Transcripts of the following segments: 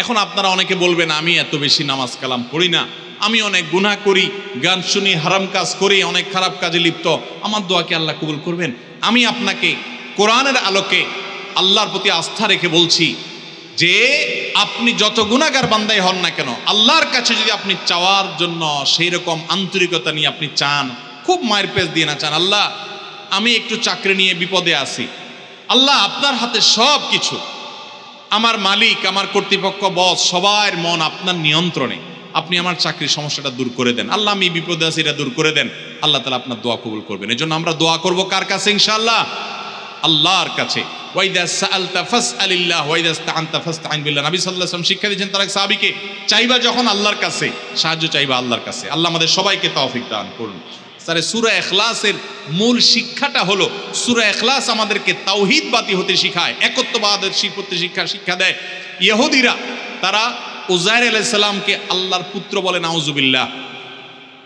এখন আপনারা অনেকে বলবেন, আমি এত বেশি নামাজ কালাম পড়ি না। আমি অনেক গুনাহ করি, গান শুনি, হারাম কাজ করি, অনেক খারাপ কাজে লিপ্ত। আমার দোয়াকে আল্লাহ কবুল করবেন? আমি আপনাকে কোরআনের আলোকে আল্লাহর প্রতি আস্থা রেখে বলছি যে, আপনি যত গুণাগার বান্দাই হন না কেন, আল্লাহর কাছে যদি আপনি চাওয়ার জন্য সেই রকম আন্তরিকতা নিয়ে আপনি চান, খুব মায়ের পেজ দিয়ে না চান, আল্লাহ, আমি একটু চাকরি নিয়ে বিপদে আছি। আল্লাহ, আপনার হাতে সব কিছু আমার মালিক, আমার কর্তৃপক্ষ, বস, সবার মন আপনার নিয়ন্ত্রণে। আপনি আমার চাকরির সমস্যাটা দূর করে দেন। আল্লাহ, আমি বিপদে আছি, এটা দূর করে দেন। আল্লাহ তালা আপনার দোয়া কবুল করবেন। এই জন্য আমরা দোয়া করব কার কাছে, ইনশাআল্লাহ? আল্লাহর কাছে। শিক্ষা দিয়েছেন চাইবা যখন আল্লাহর কাছে, সাহায্য চাইবা আল্লাহর কাছে। আল্লাহ আমাদের সবাইকে তৌফিক দান করুন। স্যারে সূরা ইখলাসের মূল শিক্ষাটা হলো, সুরা এখলাস আমাদেরকে তাওহীদবাদী হতে শিখায়, একত্ববাদের শিক্ষতে শিক্ষা শিক্ষা দেয়। ইহুদিরা, তারা উজাইর আলাইহিস সালামকে আল্লাহর পুত্র বলে, নাউজুবিল্লাহ।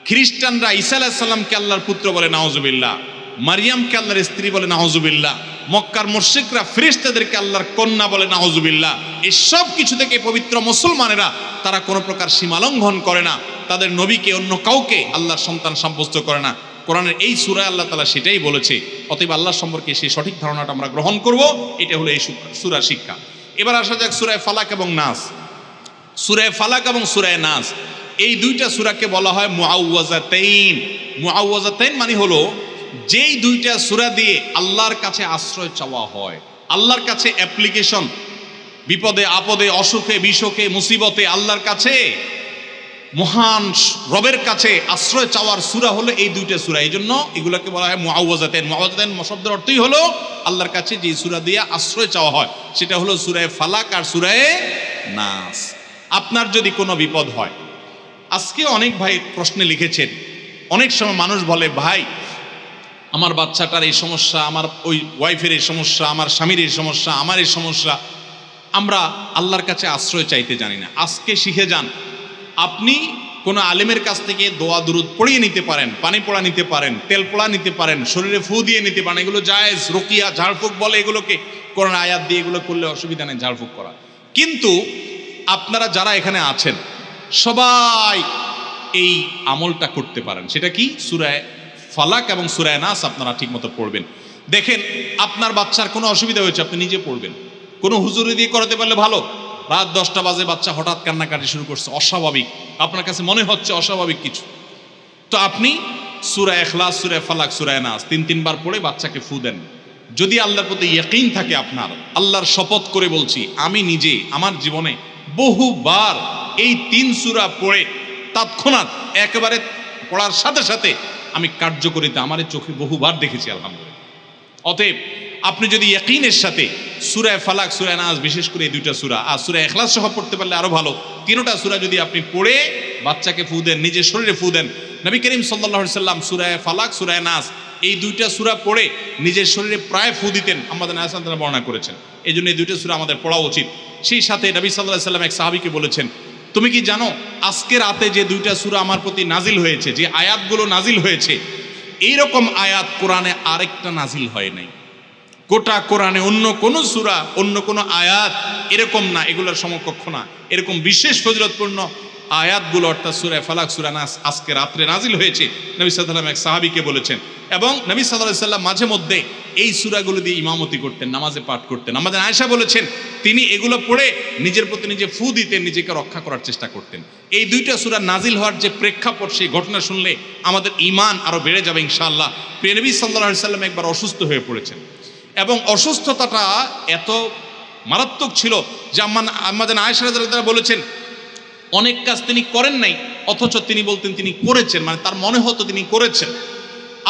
খ্রিস্টানরা ঈসা আলাইহিস সালামকে আল্লাহর পুত্র বলে, নাউজুবিল্লাহ। মারিয়ামকে আল্লাহর স্ত্রী বলে, নাউজুবিল্লাহ। মক্কার মুশরিকরা ফেরেশতাদেরকে আল্লাহর কন্যা বলে, নাউজুবিল্লাহ। এই সব কিছু থেকে পবিত্র মুসলমানেরা, তারা কোনো প্রকার সীমালঙ্ঘন করে না। তাদের নবীকে, অন্য কাউকে আল্লাহর সন্তান সাব্যস্ত করে না। কোরআনের এই সূরায় আল্লাহ তাআলা সেটাই বলেছে, অতএব আল্লাহ সম্পর্কে সেই সঠিক ধারণাটা আমরা গ্রহণ করব, এটা হলো এই সূরা শিক্ষা। এবার আসা যাক সুরায় ফালাক এবং নাস। সুরায় ফালাক এবং সুরায় নাস, এই দুইটা সুরাকে বলা হয় মুআওয়াজাতাইন। মুআওয়াজাতাইন মানে হলো, যেই দুইটা সুরা দিয়ে আল্লাহর কাছে আশ্রয় চাওয়া হয়, আল্লাহর কাছে অ্যাপ্লিকেশন বিপদে, আপদে, অসুখে বিসুখে মুসিবতে আল্লাহর কাছে মহান রবের কাছে আশ্রয় চাওয়ার সুরা হলো এই দুইটা সুরা। এই জন্য এগুলোকে বলা হয় মুআওয়াজাতাইন। মুআওয়াজাতাইন শব্দের অর্থই হলো আল্লাহর কাছে যে সুরা দিয়ে আশ্রয় চাওয়া হয়, সেটা হলো সুরায় ফালাক আর সুরায় নাস। আপনার যদি কোনো বিপদ হয়, আজকে অনেক ভাই প্রশ্নে লিখেছেন, অনেক সময় মানুষ বলে, ভাই, আমার বাচ্চাটার এই সমস্যা, আমার ওই ওয়াইফের এই সমস্যা, আমার স্বামীর এই সমস্যা, আমার এই সমস্যা, আমরা আল্লাহর কাছে আশ্রয় চাইতে জানি না। আজকে শিখে যান আপনি কোনো আলেমের কাছ থেকে দোয়া, দুরুদ পড়িয়ে নিতে পারেন, পানি পোড়া নিতে পারেন, তেল পোড়া নিতে পারেন, শরীরে ফু দিয়ে নিতে পারেন, এগুলো জায়েজ, রকিয়া, ঝাড়ফুঁক বলে এগুলোকে কোরআন আয়াত দিয়ে এগুলো করলে অসুবিধা নেই, ঝাড়ফুঁক করা। কিন্তু আপনারা যারা এখানে আছেন, সবাই এই আমলটা করতে পারেন। সেটা কি? সুরায় ফালাক এবং সুরায় নাস আপনারা ঠিকমতো পড়বেন। দেখেন, আপনার বাচ্চার কোনো অসুবিধা হয়েছে, আপনি নিজে পড়বেন। কোনো হুজুরি দিয়ে করাতে পারলে ভালো। রাত দশটা বাজে বাচ্চা হঠাৎ কান্নাকাটি শুরু করছে, অস্বাভাবিক। আপনার কাছে মনে হচ্ছে অস্বাভাবিক কিছু? তো আপনি সুরা এখলাস সুরায় ফালাক সুরায় নাস তিন তিনবার পড়ে বাচ্চাকে ফু দেন। যদি আল্লাহর প্রতি ইয়কিন থাকে আপনার, আল্লাহর শপথ করে বলছি, আমি নিজে, আমার জীবনে বহুবার এই তিন সুরা পড়ে তৎক্ষণাৎ একেবারে পড়ার সাথে সাথে আমি কার্যকরিতা আমার চোখে বহুবার দেখেছি, আলহামদুলিল্লাহ। অতএব আপনি যদি ইয়কিনের সাথে সুরায় ফালাক, সুরায় নাজ বিশেষ করে এই দুইটা সুরা। আর সুরায় এখলাস সহ পড়তে পারলে আরও ভালো। তিনোটা সুরা যদি আপনি পড়ে বাচ্চাকে ফু দেন, নিজের শরীরে ফু দেন, নবী করিম সাল্লাহ সাল্লাম সুরায় ফালাক, সুরায় নাস, এই দুইটা সুরা পড়ে নিজের শরীরে প্রায় ফু দিতেন আমাদের নায়াসান তারা বর্ণনা করেছেন। এই জন্য এই দুইটা সুরা আমাদের পড়া উচিত। সেই সাথে নবী সাল্লাহ সাল্লাম এক সাহাবিকে বলেছেন, তুমি কি জানো, আজকে রাতে যে দুইটা সুরা আমার প্রতি নাজিল হয়েছে, যে আয়াতগুলো নাজিল হয়েছে, এইরকম আয়াত কোরআনে আরেকটা নাজিল হয় নাই। গোটা কোরআনে অন্য কোনো সুরা, অন্য কোনো আয়াত এরকম না, এগুলোর সমকক্ষ না। এরকম বিশেষ ফজরতপূর্ণ আয়াতগুলো অর্থাৎ সুরায় ফালাক, সুরা নাস আজকে রাত্রে নাজিল হয়েছে, নবী সাল্লাম এক সাহাবিকে বলেছেন। এবং নবী সাল্লাহ সাল্লাম মাঝে মধ্যে এই সুরাগুলো দিয়ে ইমামতি করতেন, নামাজে পাঠ করতেন। আমাদের আয়সা বলেছেন, তিনি এগুলো পড়ে নিজের প্রতি নিজে ফু দিতেন, নিজেকে রক্ষা করার চেষ্টা করতেন। এই দুইটা সুরা নাজিল হওয়ার যে প্রেক্ষাপট, সেই ঘটনা শুনলে আমাদের ইমান আরও বেড়ে যাবে ইনশাআল্লাহ। প্রিয়নবী সাল্লাহ সাল্লাম একবার অসুস্থ হয়ে পড়েছেন। এবং অসুস্থতাটা এত মারাত্মক ছিল যে আমাদের আয়সারা বলেছেন, অনেক কাজ তিনি করেন নাই, অথচ তিনি বলতেন তিনি করেছেন মানে তার মনে হতো তিনি করেছেন।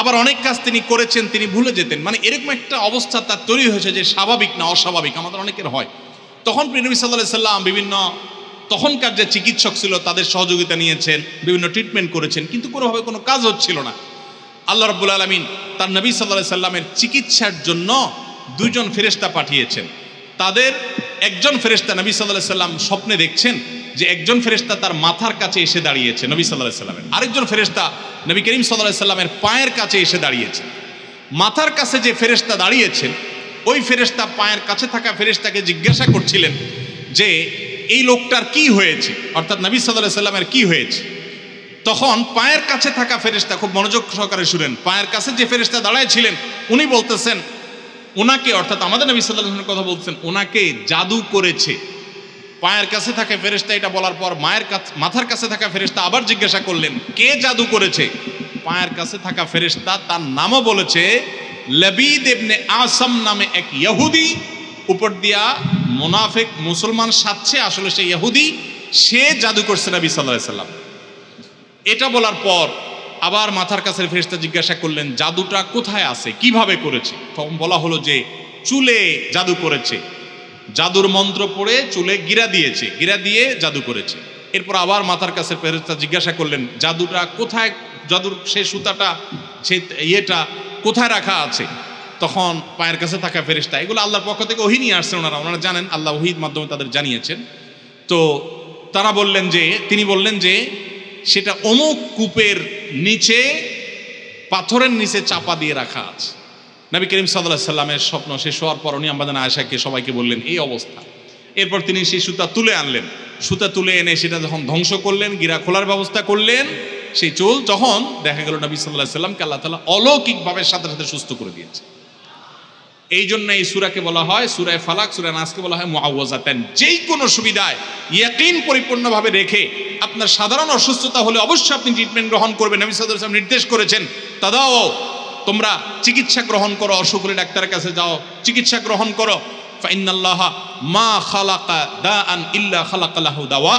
আবার অনেক কাজ তিনি করেছেন, তিনি ভুলে যেতেন। মানে এরকম একটা অবস্থা তার তৈরি হয়েছে যে স্বাভাবিক না অস্বাভাবিক, আমাদের অনেকের হয়। তখন প্রিনবী সাল্লাহ সাল্লাম বিভিন্ন তখনকার যে চিকিৎসক ছিল, তাদের সহযোগিতা নিয়েছেন, বিভিন্ন ট্রিটমেন্ট করেছেন, কিন্তু কোনোভাবে কোনো কাজ হচ্ছিল না। আল্লাহ রব্বুল আলমিন তার নবী সাল্লাহ সাল্লামের চিকিৎসার জন্য দুইজন ফেরেস্তা পাঠিয়েছেন। তাদের একজন ফেরেস্তা নবী সাল্লাহ সাল্লাম স্বপ্নে দেখছেন যে একজন ফেরেস্তা তার মাথার কাছে এসে দাঁড়িয়েছে নবী সাল্লাহ সাল্লামের। আরেকজন ফেরেস্তা নবী করিম সাল্লাহ সাল্লামের পায়ের কাছে এসে দাঁড়িয়েছে মাথার কাছে যে ফেরেস্তা দাঁড়িয়েছেন, ওই ফেরেস্তা পায়ের কাছে থাকা ফেরেস্তাকে জিজ্ঞাসা করছিলেন যে, এই লোকটার কি হয়েছে? অর্থাৎ নবী সাল্লাহ সাল্লামের কি হয়েছে? তখন পায়ের কাছে থাকা ফেরেশতা খুব মনোযোগ সহকারে শুনেন। পায়ের কাছে যে ফেরেশতা দাঁড়ায় ছিলেন, উনি বলতেছেন ওনাকে, অর্থাৎ আমাদের নবী সাল্লাহ সাল্লামের কথা বলছেন, ওনাকে জাদু করেছে। পায়ের কাছে থাকা ফেরেশতা, এটা বলার পর মায়ের মাথার কাছে থাকা ফেরেশতা আবার জিজ্ঞাসা করলেন, কে জাদু করেছে? পায়ের কাছে থাকা ফেরেশতা তার নামও বলেছে, লবিদ ইবনে আসাম নামে এক ইহুদি। উপর দিয়া মোনাফেক মুসলমান সাচ্ছে আসলে সে ইহুদি, সে জাদু করছে নবী সাল্লাহ সাল্লাম এটা বলার পর আবার মাথার কাছে ফেরেশতা জিজ্ঞাসা করলেন, জাদুটা কোথায় আছে? কীভাবে করেছে? তখন বলা হলো যে, চুলে জাদু করেছে। জাদুর মন্ত্র পড়ে চুলে গিরা দিয়েছে, গিরা দিয়ে জাদু করেছে। এরপর আবার মাথার কাছে ফেরেশতা জিজ্ঞাসা করলেন, জাদুটা কোথায়? জাদুর সে সুতাটা, সে ইয়েটা কোথায় রাখা আছে? তখন পায়ের কাছে থাকা ফেরেশতা, এগুলো আল্লাহর পক্ষ থেকে ওহি নিয়ে আসছেন ওনারা। ওনারা জানেন, আল্লাহ ওহির মাধ্যমে তাদের জানিয়েছেন। তো তারা বললেন যে, তিনি বললেন যে সেটা অমুক কূপের নিচে, পাথরের নিচে চাপা দিয়ে রাখা আছে। নবী করিম সাল্লাহ সাল্লামের স্বপ্ন শেষ হওয়ার পর উনি আমাদের আয়সাকে সবাইকে বললেন, এই অবস্থা। এরপর তিনি সেই সুতা তুলে আনলেন। সুতা তুলে এনে সেটা যখন ধ্বংস করলেন, গিরা খোলার ব্যবস্থা করলেন, সেই চুল যখন দেখা গেল নবী সাল্লাহ সাল্লামকে আল্লাহ তালা অলৌকিকভাবে সাথে সাথে সুস্থ করে দিয়েছে। এই জন্য এই সুরাকে বলা হয় সুরায় ফালাক, সুরায় নাসকে বলা হয় মুআওয়াজাতান। যেই কোনো সুবিধায় ইয়াকিন পরিপূর্ণভাবে রেখে আপনার সাধারণ অসুস্থতা হলে অবশ্যই আপনি ট্রিটমেন্ট গ্রহণ করবেন। আলাইহি ওয়াসাল্লাম নির্দেশ করেছেন, তাদাও, তোমরা চিকিৎসা গ্রহণ করো, অসুখ হলে ডাক্তারের কাছে যাও, চিকিৎসা গ্রহণ করো। ফাইনাল্লাহা মা খালাকা দাআন ইল্লা খালাকা লাহু দাওয়া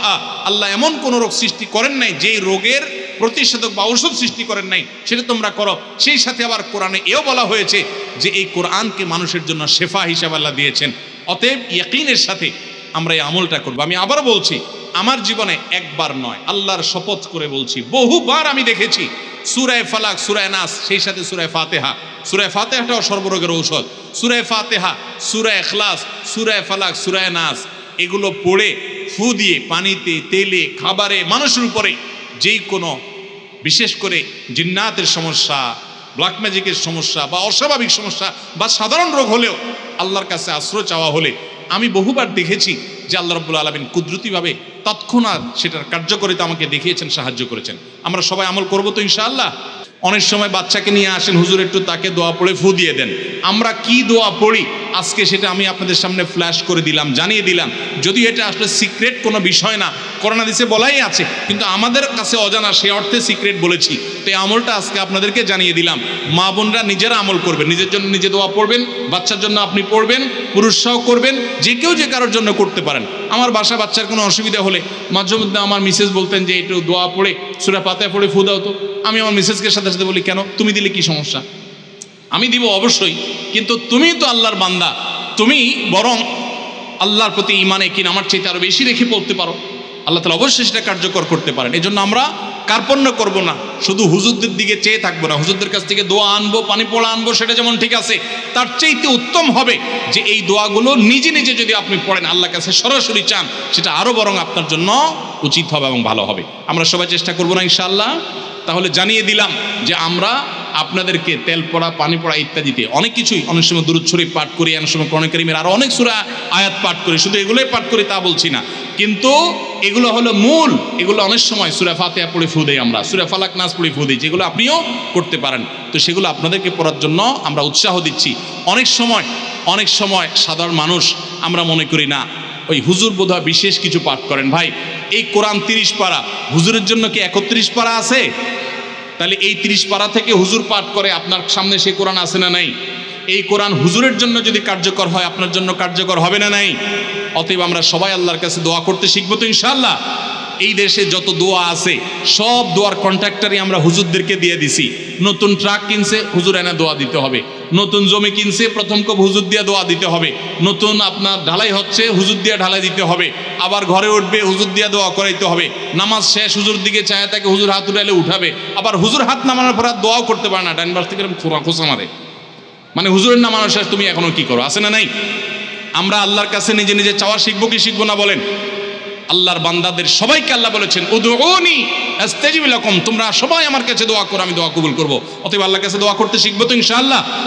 আল্লাহ এমন কোন রোগ সৃষ্টি করেন নাই, যেই রোগের প্রতিষেধক বা ঔষধ সৃষ্টি করেন নাই, সেটা তোমরা করো। সেই সাথে আবার কোরআনে এও বলা হয়েছে যে এই কোরআনকে মানুষের জন্য শেফা হিসাবে আল্লাহ দিয়েছেন। অতএব ইয়াকিনের সাথে আমরা এই আমলটা করব। আমি আবার বলছি আমার জীবনে একবার নয়, আল্লাহর শপথ করে বলছি, বহুবার আমি দেখেছি, সুরায় ফালাক, সুরায় নাস, সেই সাথে সুরায় ফাতেহা, সুরায় ফাতেহাটাও সর্বরোগের ঔষধ, সুরায় ফাতেহা, সুরায় এখলাস সুরায় ফালাক, সুরায় নাস, এগুলো পড়ে, ফু দিয়ে পানিতে, তেলে, খাবারে, মানুষের উপরে যেই কোনো বিশেষ করে জিন্নাতের সমস্যা ব্ল্যাক ম্যাজিকের সমস্যা বা অস্বাভাবিক সমস্যা বা সাধারণ রোগ হলেও আল্লাহর কাছে আশ্রয় চাওয়া হলে, আমি বহুবার দেখেছি যে আল্লাহ রব্বুল আলমিন কুদরতিভাবে তৎক্ষণাৎ সেটার কার্যকরিতা আমাকে দেখিয়েছেন, সাহায্য করেছেন। আমরা সবাই আমল করব তো ইনশাআল্লাহ? অনেক সময় বাচ্চাকে নিয়ে আসেন, হুজুর একটু তাকে দোয়া পড়ে ফু দিয়ে দেন। আমরা কি দোয়া পড়ি? আজকে সেটা আমি আপনাদের সামনে ফ্ল্যাশ করে দিলাম, জানিয়ে দিলাম। যদি এটা আসলে সিক্রেট কোনো বিষয় না করোনা দিছে বলাই আছে, কিন্তু আমাদের কাছে অজানা সে অর্থে সিক্রেট বলেছি। তো এই আমলটা আজকে আপনাদেরকে জানিয়ে দিলাম। মা বোনরা নিজেরা আমল করবেন, নিজের জন্য নিজে দোয়া পড়বেন, বাচ্চার জন্য আপনি পড়বেন, পুরুষরাও করবেন, যে কেউ যে কারোর জন্য করতে পারেন। আমার বাসা বাচ্চার কোনো অসুবিধা হলে মাঝে মধ্যে আমার মিসেস বলতেন যে, একটু দোয়া পড়ে, সুরা পাতায় পড়ে ফু দাও তো। আমি আমার মিসেসকে সাথে সাথে বলি, কেন? তুমি দিলে কি সমস্যা? আমি দিব অবশ্যই, কিন্তু তুমি তো আল্লাহর বান্দা। তুমি বরং আল্লাহর প্রতি ইমানে কিনা আমার চাইতে আরও বেশি রেখে পড়তে পারো। আল্লাহ তালা অবশ্যই সেটা কার্যকর করতে পারেন। এই জন্য আমরা কার্পণ্য করব না, শুধু হুজুরদের দিকে চেয়ে থাকব না। হুজুরদের কাছ থেকে দোয়া আনব, পানি পোড়া আনব, সেটা যেমন ঠিক আছে, তার চাইতে উত্তম হবে যে এই দোয়াগুলো নিজে নিজে যদি আপনি পড়েন, আল্লাহর কাছে সরাসরি চান, সেটা আরও বরং আপনার জন্য উচিত হবে এবং ভালো হবে। আমরা সবাই চেষ্টা করব না ইনশাআল্লাহ। তাহলে জানিয়ে দিলাম যে আমরা আপনাদেরকে তেল পড়া, পানি পড়া ইত্যাদিতে অনেক কিছুই অনেক সময় দূরত শরীফ পাঠ করি, অনেক সময় করণে করিমের অনেক সুরা আয়াত পাঠ করি, শুধু এগুলোই পাঠ করি তা বলছি না। কিন্তু এগুলো হলো মূল, এগুলো অনেক সময় সুরা ফাতেহা পড়ে ফু দেই আমরা, সুরা ফালাক নাচ পড়ে ফু দিই, যেগুলো আপনিও করতে পারেন। তো সেগুলো আপনাদেরকে পড়ার জন্য আমরা উৎসাহ দিচ্ছি। অনেক সময় অনেক সময় সাধারণ মানুষ আমরা মনে করি না, ওই হুজুর বোধহয় বিশেষ কিছু পাঠ করেন। ভাই, এই কোরআন তিরিশ পারা, হুজুরের জন্য কি একত্রিশ পারা আছে? তাহলে এই তিরিশ পাড়া থেকে হুজুর পাঠ করে, আপনার সামনে সেই কোরআন আছে না নাই? এই কোরআন হুজুরের জন্য যদি কার্যকর হয়, আপনার জন্য কার্যকর হবে না নাই? অতএব আমরা সবাই আল্লাহর কাছে দোয়া করতে শিখব তো ইনশাআল্লাহ। এই দেশে যত দোয়া আছে, সব দোয়ার কন্ট্রাক্টারই আমরা হুজুরদেরকে দিয়ে দিছি। নতুন ট্রাক কিনছে, হুজুর এনে দোয়া দিতে হবে। নতুন জমি কিনছে, প্রথম কব হুজুর দিয়ে দোয়া দিতে হবে। নতুন আপনার ঢালাই হচ্ছে, হুজুর দিয়ে ঢালাই দিতে হবে। আবার ঘরে উঠবে, হুজুর দিয়ে দোয়া করাইতে হবে। নামাজ শেষ, হুজুর দিকে চায় তাকে হুজুর হাত উঠালে উঠাবে। আবার হুজুর হাত নামানোর পর দোয়াও করতে পারে না, ডান বাস থেকে খোঁড়া খোঁচা মারে। মানে হুজুরের নামানো শেষ, তুমি এখনও কি করো? আছে না নাই? আমরা আল্লাহর কাছে নিজে নিজে চাওয়া শিখব কি শিখব না বলেন? আল্লাহর বান্দাদের সবাইকে আল্লাহ বলেছেন উদুনি তোমরা সবাই আমার কাছে দোয়া করো, আমি দোয়া কবুল করব। অতএব আল্লাহর কাছে দোয়া করতে শিখব তো ইনশাআল্লাহ।